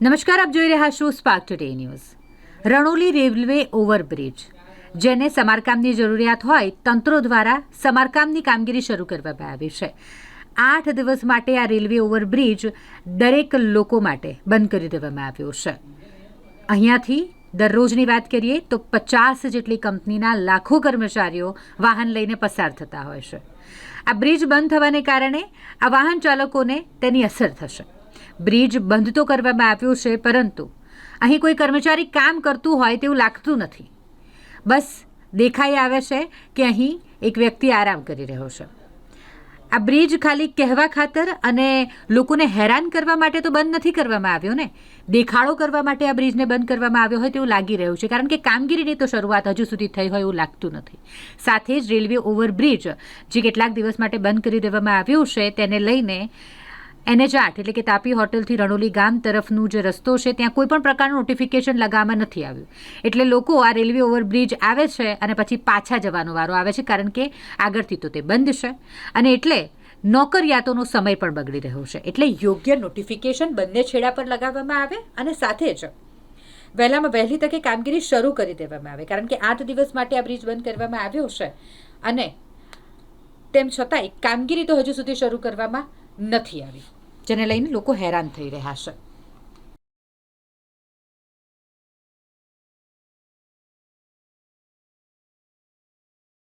નમસ્કાર, આપ જોઈ રહ્યા છો spark today news Ranoli railway overbridge. જેને સમારકામની જરૂરિયાત હોય, તંત્રો દ્વારા સમારકામની કામગીરી શરૂ કરવામાં આવી છે. આઠ દિવસ માટે આ રેલવે ઓવરબ્રિજ દરેક લોકો માટે બંધ કરી દેવામાં આવ્યો છે. અહીંયાથી દરરોજની વાત કરીએ, તો પચાસ જેટલી કંપનીના લાખો કર્મચારીઓ વાહન લઈને પસાર થતા હોય છે. આ બ્રિજ બંધ થવાને કારણે આ વાહન ચાલકોને તેની અસર થશે. બ્રિજ બંધ તો કરવામાં આવ્યો છે, પરંતુ અહીં કોઈ કર્મચારી કામ કરતું હોય તેવું લાગતું નથી. બસ દેખાઈ આવે છે કે અહીં એક વ્યક્તિ આરામ કરી રહ્યો છે. આ બ્રિજ ખાલી કહેવા ખાતર અને લોકોને હેરાન કરવા માટે તો બંધ નથી કરવામાં આવ્યો ને? દેખાડો કરવા માટે આ બ્રિજને બંધ કરવામાં આવ્યો હોય તેવું લાગી રહ્યું છે, કારણ કે કામગીરીની તો શરૂઆત હજુ સુધી થઈ હોય એવું લાગતું નથી. સાથે જ રેલવે ઓવરબ્રિજ જે કેટલાક દિવસ માટે બંધ કરી દેવામાં આવ્યું છે, તેને લઈને એનએચ આઠ એટલે કે તાપી હોટલથી રણોલી ગામ તરફનું જે રસ્તો છે, ત્યાં કોઈ પણ પ્રકારનું નોટિફિકેશન લગાવવામાં નથી આવ્યું. એટલે લોકો આ રેલવે ઓવરબ્રિજ આવે છે અને પછી પાછા જવાનો વારો આવે છે, કારણ કે આગળથી તો તે બંધ છે. અને એટલે નોકરિયાતોનો સમય પણ બગડી રહ્યો છે. એટલે યોગ્ય નોટિફિકેશન બંને છેડા પર લગાવવામાં આવે અને સાથે જ વહેલામાં વહેલી તકે કામગીરી શરૂ કરી દેવામાં આવે, કારણ કે આઠ દિવસ માટે આ બ્રિજ બંધ કરવામાં આવ્યો છે. અને તેમ છતાંય કામગીરી તો હજુ સુધી શરૂ કરવામાં નથી આવી જેને લઈને લોકો હેરાન થઈ રહ્યા છે.